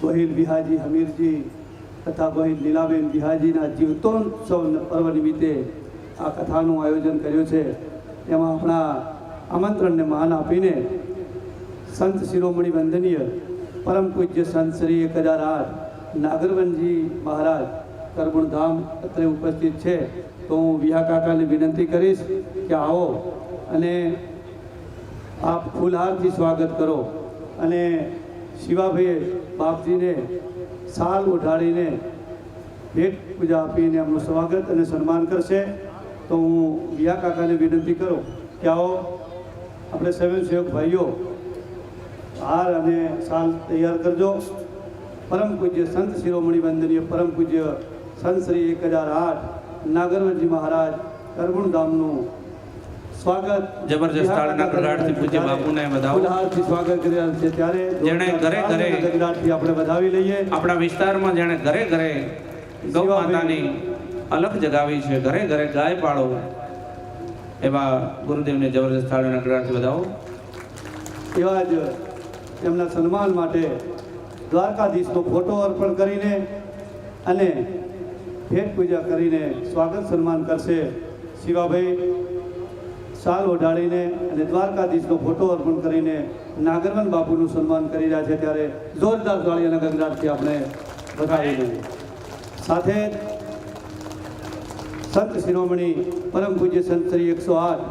ગોહિલ બિહાજી હમીરજી તથા બહેન લીલાબેન બિહાજીના જીવતોત્સવ પર્વ નિમિત્તે આ કથાનું આયોજન કર્યું છે. એમાં આપણા આમંત્રણને માન આપીને સંત શિરોમણી વંદનીય પરમ પૂજ્ય સંત શ્રી એક હજાર આઠ નાગરવનજી મહારાજ કરબુણધામ અત્રે ઉપસ્થિત છે. તો હું વિહા કાકાને વિનંતી કરીશ કે આવો અને આપ ફૂલહારથી સ્વાગત કરો. અને શિવાભાઈ બાપજીને સાલ ઉઠાડીને ભેટ પૂજા આપીને એમનું સ્વાગત અને સન્માન કરશે. તો હું વિયા કાકાને વિનંતી કરું કે આવો આપણે સ્વયંસેવક ભાઈઓ, હાર અને સાલ તૈયાર કરજો. પરમ પૂજ્ય સંત શિરોમણી વંદનીય પરમ પૂજ્ય સંત શ્રી એક હજાર આઠ નાગરવજી મહારાજ કરબુણ ધામનું સ્વાગત. જબરજસ્ત તાળના ગડગડાટથી પૂજ્ય બાપુને વધાવો. ફૂલહારથી સ્વાગત કરી રહ્યા છે. ત્યારે જેણે ઘરે ઘરે ગડગડાટથી આપણે વધાવી લઈએ. આપણા વિસ્તારમાં જેણે ઘરે ઘરે ગૌ માતાની અલખ જગાવી છે. ઘરે ઘરે ગાય પાળો. એવા ગુરુદેવને જબરજસ્ત તાળના ગડગડાટથી વધાવો એવા જ એમના સન્માન માટે દ્વારકાધીશનો ફોટો અર્પણ કરીને અને ભેટ પૂજા કરીને સ્વાગત સન્માન કરશે શિવાભાઈ. સાલ ઓઢાડીને અને દ્વારકાધીશનો ફોટો અર્પણ કરીને નાગરવન બાપુનું સન્માન કરી રહ્યા છે ત્યારે જોરદાર તાળી અને ગગડાટથી આપણે વધાવી દઈએ. સાથે સંત શિરોમણી પરમ પૂજ્ય સંત શ્રી એકસો આઠ,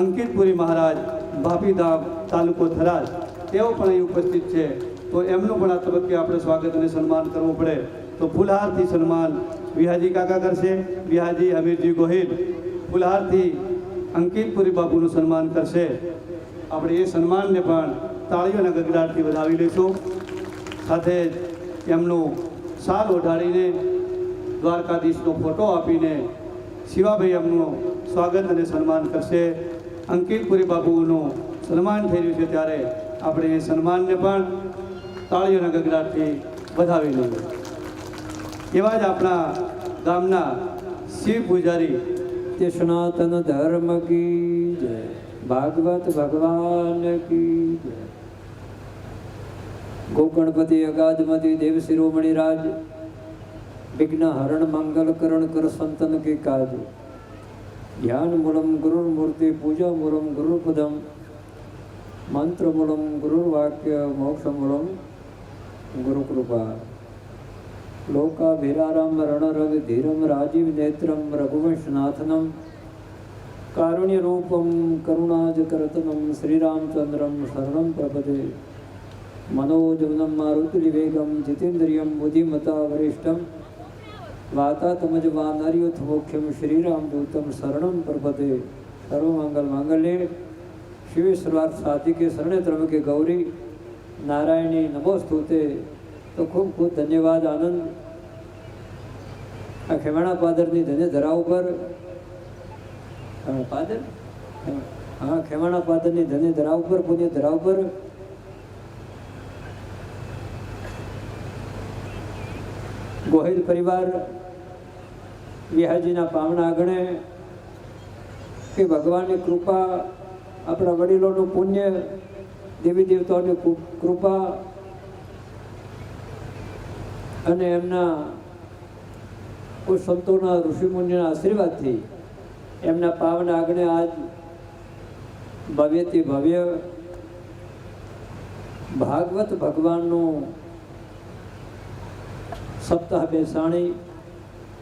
અંકિતપુરી મહારાજ, ભાભીધામ તાલુકો થરાદ તેઓ પણ અહીં ઉપસ્થિત છે. તો એમનું પણ આ તબક્કે આપણે સ્વાગત અને સન્માન કરવું પડે. તો ફુલહારથી સન્માન વિહાજી કાકા કરશે, વિહાજી હમીરજી ગોહિલ. ફુલહારથી અંકિતપુરી બાપુનું સન્માન કરશે. આપણે એ સન્માનને પણ તાળીઓના ગગડાટથી વધાવી લઈશું. સાથે એમનું સાલ ઓઢાડીને દ્વારકાધીશનો ફોટો આપીને શિવાભાઈ એમનું સ્વાગત અને સન્માન કરશે. અંકિતપુરી બાબુનું સન્માન થઈ રહ્યું છે ત્યારે આપણે એ સન્માનને પણ તાળીઓના ગગડાટથી વધાવી લઈએ. એવા જ આપણા ગામના શિવ પૂજારી તે સનાતન ધર્મ કી જય ભાગવત ભગવાન કી જય ગોગણપતિ અગાધમતી દેવ શિરોમણી રાજ વિઘ્ન હરણ મંગલ કરણ કર સંતન કે કાજ ધ્યાન મૂલમ ગુરુર મૂર્તિ પૂજા મૂલમ ગુરુ પદમ મંત્ર મૂલમ ગુરુર વાક્ય મોક્ષ મૂલમ ગુરુ કૃપા લોકાભિરારમ રણરગ ધીરમ રાજીવ નેત્રમ રઘુવંશનાથનમ કારુણ્યરૂપમ કરુણાજકરતનમ શ્રીરામચંદ્રમ શરણમ પ્રપદે મનોજવનમ મારુતિવેગમ જીતેન્દ્રિયમ બુદ્ધિમતા વરિષ્ઠમ વાતાતમજ વાનર્યુથ મુખ્યમ શ્રીરામદૂતમ શરણમ પ્રપદે સર્વમંગલ માંગલ્યે સર્વાર્થ સાધિકે શરણે ત્રમકે ગૌરી નારાયણી નમોસ્તુતે તો ખૂબ ખૂબ ધન્યવાદ, આનંદ. આ ખેવાણા પાદરની ધન્ય ધરા ઉપર. પાદર? હા, ખેવાણા પાદરની ધન્ય ધરા ઉપર, પુણ્ય ધરા ઉપર. ગોહિલ પરિવાર, વિહાજીના પામણા આગણે કે ભગવાનની કૃપા, આપણા વડીલોનું પુણ્ય, દેવી દેવતાઓની કૃપા અને એમના કોઈ સંતોના, ઋષિમુનિના આશીર્વાદથી એમના પાવન આગને આજ ભવ્યથી ભવ્ય ભાગવત ભગવાનનું સપ્તાહ બેસાણી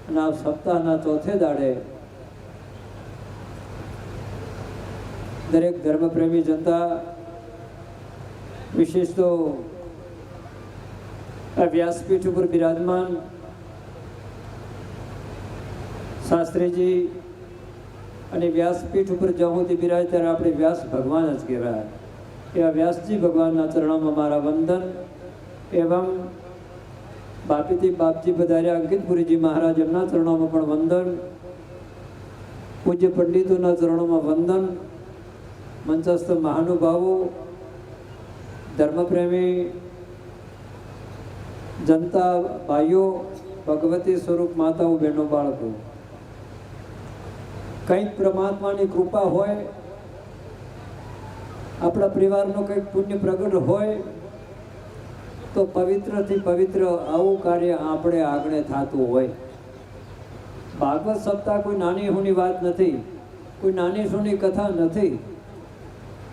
અને આ સપ્તાહના ચોથે દાડે દરેક ધર્મપ્રેમી જનતા વિશેષ તો આ વ્યાસપીઠ ઉપર બિરાજમાન શાસ્ત્રીજી અને વ્યાસપીઠ ઉપર જ્યાં બિરાજ ત્યારે આપણે વ્યાસ ભગવાન જ કહેવાય. એવા વ્યાસજી ભગવાનના ચરણોમાં મારા વંદન. એવમ બાપીથી બાપજી પધાર્યા અંકિતપુરીજી મહારાજ એમના ચરણોમાં પણ વંદન. પૂજ્ય પંડિતોના ચરણોમાં વંદન. મંચસ્થ મહાનુભાવો, ધર્મપ્રેમી જનતા ભાઈઓ, ભગવતી સ્વરૂપ માતાઓ, બહેનો, બાળકો. કંઈક પરમાત્માની કૃપા હોય, આપણા પરિવારનો કંઈક પુણ્ય પ્રગટ હોય, તો પવિત્રથી પવિત્ર આવું કાર્ય આપણે આગળ થતું હોય. ભાગવત સપ્તાહ કોઈ નાની હુની વાત નથી, કોઈ નાની સૂની કથા નથી.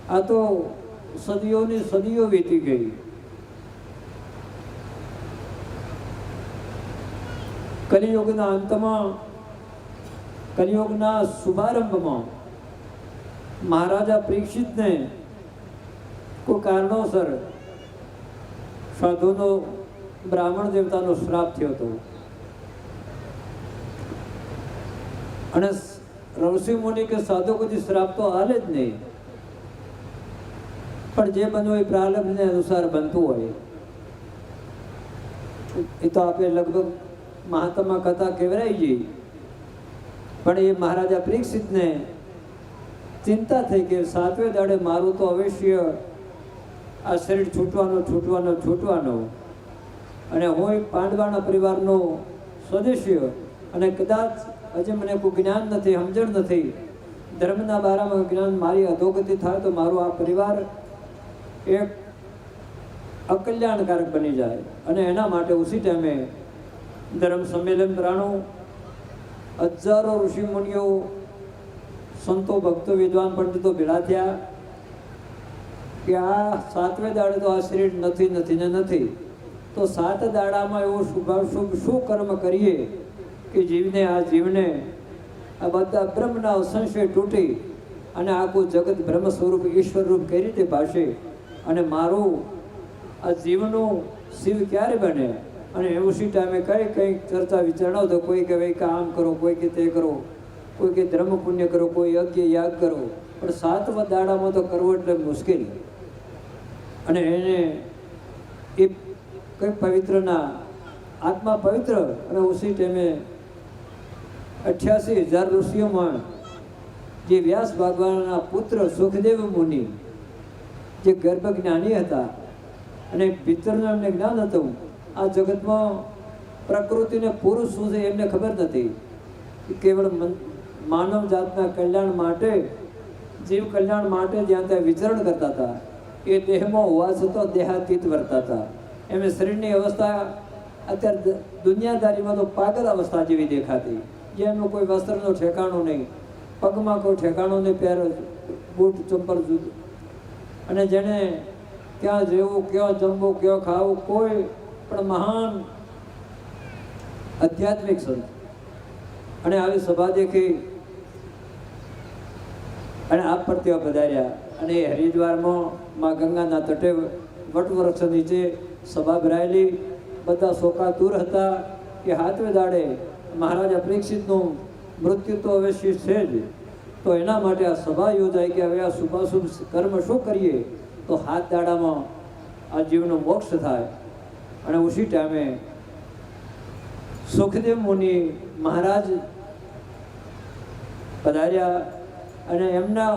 આ તો સદીઓની સદીઓ વીતી ગઈ. કલિયુગના અંતમાં, કલિયુગના શુભારંભમાં મહારાજા પરીક્ષિતને કોઈ કારણોસર સાધુનો બ્રાહ્મણ દેવતાનો શ્રાપ થયો હતો. અને ઋષિ મુનિ કે સાધુ કોઈ શ્રાપ તો હાલે જ નહીં. પણ જે બનવું એ પ્રારંભને અનુસાર બનતું હોય. એ તો આપણે લગભગ મહાત્મા કથા કહેવરાઈ ગઈ પણ એ મહારાજા પરીક્ષિતને ચિંતા થઈ કે સાતવે દાડે મારું તો અવશ્ય આ શરીર છૂટવાનો છૂટવાનો છૂટવાનો. અને હું પાંડવાના પરિવારનો સદસ્ય અને કદાચ હજી મને કોઈ જ્ઞાન નથી, સમજણ નથી. ધર્મના બારામાં જ્ઞાન મારી અધોગતિ થાય તો મારો આ પરિવાર એક અકલ્યાણકારક બની જાય. અને એના માટે ઉસી ટાઈમે ધર્મ સંમેલન પ્રાણો, હજારો ઋષિ મુનિઓ, સંતો, ભક્તો, વિદ્વાન પંડિતો ભેળા થયા કે આ સાતમે દાડે તો આ શરીર નથી નથી ને નથી. તો સાત દાડામાં એવો શુભાશુભ શું કર્મ કરીએ કે જીવને, આ જીવને, આ બધા બ્રહ્મના સંશય તૂટી અને આખું જગત બ્રહ્મ સ્વરૂપ, ઈશ્વર રૂપ કઈ રીતે ભાષે અને મારું આ જીવનું શિવ ક્યારે બને? અને ઉસી ટાઈમે કંઈ કંઈક ચર્ચા વિચારણા તો કોઈ કે ભાઈ કે આમ કરો, કોઈ કે તે કરો, કોઈ કે ધર્મ પુણ્ય કરો, કોઈ યજ્ઞ યાગ કરો. પણ સાતમા દાડામાં તો કરવો એટલે મુશ્કેલ. અને એને એ કંઈક પવિત્રના આત્મા પવિત્ર અને ઉસી ટાઈમે અઠ્યાસી હજાર ઋષિઓમાં જે વ્યાસ ભગવાનના પુત્ર સુખદેવ મુનિ, જે ગર્ભ જ્ઞાની હતા અને પિત્તરનું એમને જ્ઞાન હતું આ જગતમાં પ્રકૃતિને પુરુષ શું છે એમને ખબર નથી કેવળ માનવ જાતના કલ્યાણ માટે, જીવ કલ્યાણ માટે જ્યાં ત્યાં વિચરણ કરતા હતા, એ દેહમાં હોવા છતાં દેહાતીત વર્તા હતા. એમને શરીરની અવસ્થા અત્યારે દુનિયાદારીમાં તો પાગલ અવસ્થા જેવી દેખાતી. જેમનું કોઈ વસ્ત્રનો ઠેકાણું નહીં. પગમાં કોઈ ઠેકાણું નહીં પહેર બૂટ, ચંપલ જુદું. અને જેણે ક્યાં જેવું, ક્યાં જમવું, ક્યાં ખાવું, કોઈ પણ મહાન આધ્યાત્મિક સંત. અને આવી સભા દેખી અને આપ પ્રત્યે ત્યાં પધાર્યા અને હરિદ્વારમાં માં ગંગાના તટે વટવૃક્ષ નીચે સભા ભરાયેલી. બધા શોકા દૂર હતા કે હાથવે દાડે મહારાજા અપરીક્ષિતનું મૃત્યુ તો અવશ્ય છે જ. તો એના માટે આ સભા યોજાય કે હવે આ શુભાશુભ કર્મ શું કરીએ? તો હાથ દાડામાં આ જીવનો મોક્ષ થાય. અને ઉસી ટાઈમે સુખદેવ મુનિ મહારાજ પધાર્યા અને એમના